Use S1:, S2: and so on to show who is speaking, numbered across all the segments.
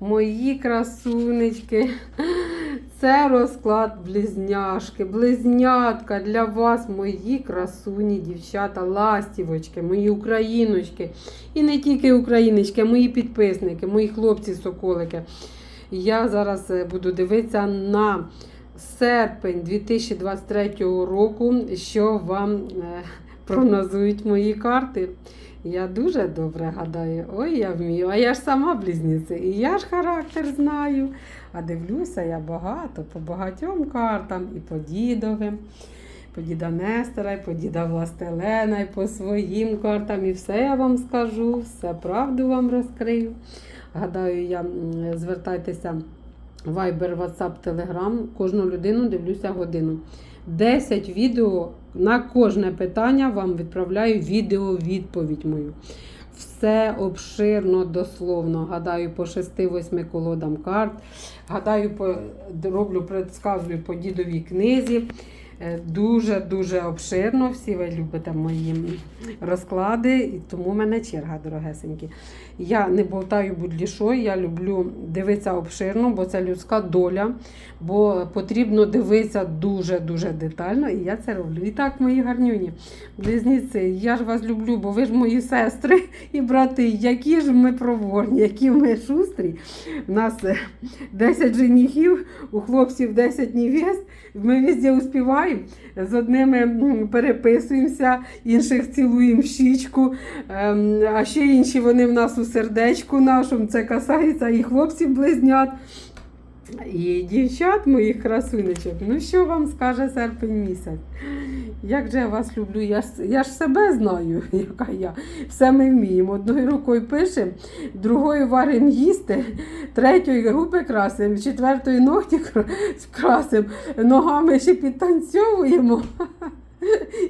S1: Мої красунечки. Це розклад близняшки, близнятка для вас, мої красуні, дівчата, ластівочки, мої україночки. І не тільки україночки, а мої підписники, мої хлопці-соколики. Я зараз е, буду дивитися на серпень 2023 року, що вам е, прогнозують мої карти. Я дуже добре гадаю. Ой, я вмію. А я ж сама близнюці, і я ж характер знаю. А дивлюся я багато по багатьом картам і по дідовим, по діда Нестора, і по діда Властелена, і по своїм картам. І все я вам скажу, все правду вам розкрию. Гадаю, я звертайтеся Viber, WhatsApp, Telegram. Кожну людину дивлюся годину. 10 відео на кожне питання вам відправляю відео відповідь мою. Все обширно, дословно. Гадаю по 6-8 колодам карт. Гадаю, по, роблю, предсказую по дідовій книзі. Е, Дуже-дуже обширно. Всі ви любите мої розклади, і тому в мене черга, дорогесенькі. Я не болтаю будь-лішою, я люблю дивитися обширно, бо це людська доля, бо потрібно дивитися дуже-дуже детально, і я це роблю. І так, мої гарнюні, близніці, я ж вас люблю, бо ви ж мої сестри і брати, які ж ми проворні, які ми шустрі. У нас е, 10 женихів, у хлопців 10 невест. Ми везде успіваємо. З одними переписуємося, інших цілуємо в щічку, ем, а ще інші вони в нас у сердечку нашому. Це касається і хлопців-близнят, і дівчат моїх красунечок. Ну що вам скаже серпень місяць? Як же я вас люблю, я ж, я ж себе знаю, яка я. Все ми вміємо. Одною рукою пишемо, другою варимо їсти, третьою губи красимо, четвертою ногті кра- красимо, ногами ще підтанцьовуємо.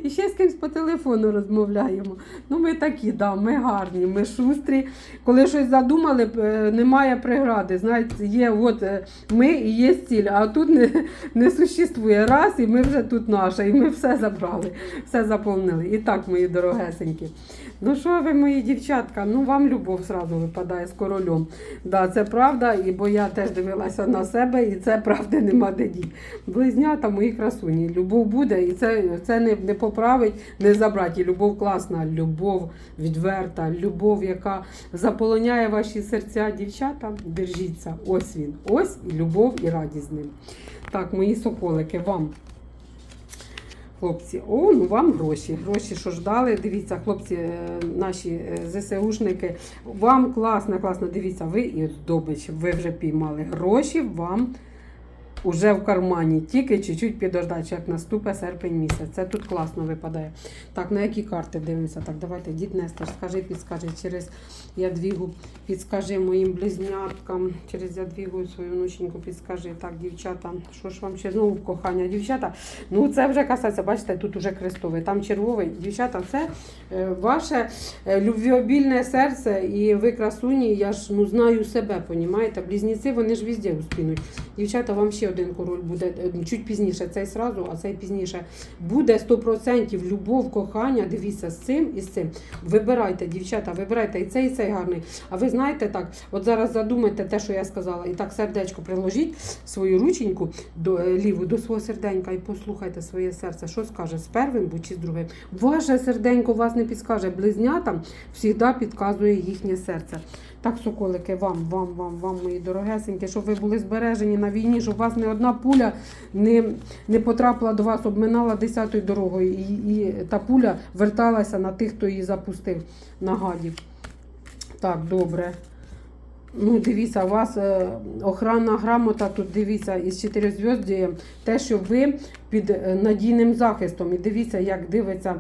S1: І ще з кимось по телефону розмовляємо. Ну, ми такі, да, ми гарні, ми шустрі. Коли щось задумали, е, немає прегради. Знаєте, є от е, ми і є ціль, а тут не, не существує. Раз, і ми вже тут наша, і ми все забрали, все заповнили. І так, мої дорогесенькі. Ну що ви, мої дівчатка? Ну вам любов зразу випадає з королем. Да, це правда, і бо я теж дивилася на себе, і це правди нема де дій. Близнята мої красуні. Любов буде, і це, це не, не поправить, не забрати. І любов класна, любов відверта, любов, яка заполоняє ваші серця. Дівчата, держіться. Ось він. Ось і любов, і радість з ним. Так, мої соколики, вам. Хлопці, о, ну вам гроші. Гроші, що ждали. Дивіться, хлопці, е, наші е, ЗСУшники. Вам класно, класно. Дивіться, ви і здобич, ви вже піймали гроші, вам уже в кармані. Тільки чуть-чуть підождати, як наступить серпень місяць. Це тут класно випадає. Так, на які карти дивимося? Так, давайте, дід Нестор, скажи, підскажи через Ядвігу, підскажи моїм близняткам, через Ядвігу свою внученьку підскажи. Так, дівчата, що ж вам ще знову кохання? Дівчата, ну це вже касається, бачите, тут уже крестовий, там червовий. Дівчата, це е, ваше е, любвеобільне серце, і ви красуні, я ж ну, знаю себе, понімаєте? Близніці, вони ж везде успінуть. Дівчата, вам ще один король буде е, чуть пізніше, цей сразу, а цей пізніше. Буде 100% любов, кохання. Дивіться, з цим і з цим. Вибирайте, дівчата, вибирайте і цей, і цей гарний. А ви знаєте так, от зараз задумайте те, що я сказала, і так сердечко приложіть свою рученьку до е, ліву до свого серденька і послухайте своє серце, що скаже з первим будь чи з другим. Ваше серденько вас не підскаже. Близнятам завжди підказує їхнє серце. Так, соколики, вам, вам, вам, вам, мої дорогесенькі, щоб ви були збережені на війні, щоб вас не одна пуля не, не потрапила до вас, обминала десятою дорогою, і, і та пуля верталася на тих, хто її запустив на гадів. Так, добре. Ну, дивіться, у вас е, охранна грамота, тут дивіться, із 4 зв'язді, те, що ви під е, надійним захистом. І дивіться, як дивиться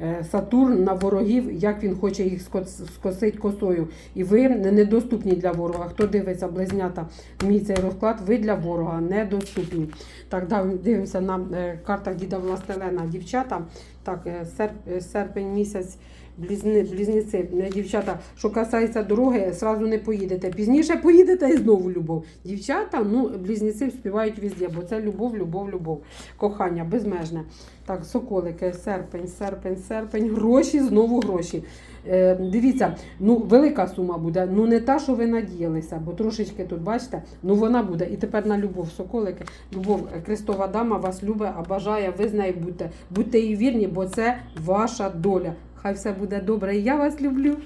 S1: е, Сатурн на ворогів, як він хоче їх скос- скосить косою. І ви недоступні для ворога. Хто дивиться близнята, мій цей розклад, ви для ворога недоступні. Так, дивимося на картах Діда Властелена. Дівчата, так, серп- серпень місяць близни, близнеці, е, дівчата, що касається дороги, сразу не поїдете. Пізніше поїдете і знову любов. Дівчата, ну, близнеці співають везде, бо це любов, любов, любов. Кохання безмежне. Так, соколики, серпень, серпень, серпень, гроші, знову гроші. Е, дивіться, ну велика сума буде. Ну не та, що ви надіялися, бо трошечки тут, бачите, ну вона буде. І тепер на любов, соколики. Любов, е, Христова дама вас любить, а бажає, ви з нею будьте. Будьте їй вірні, бо це ваша доля. Хай все буде добре. Я вас люблю.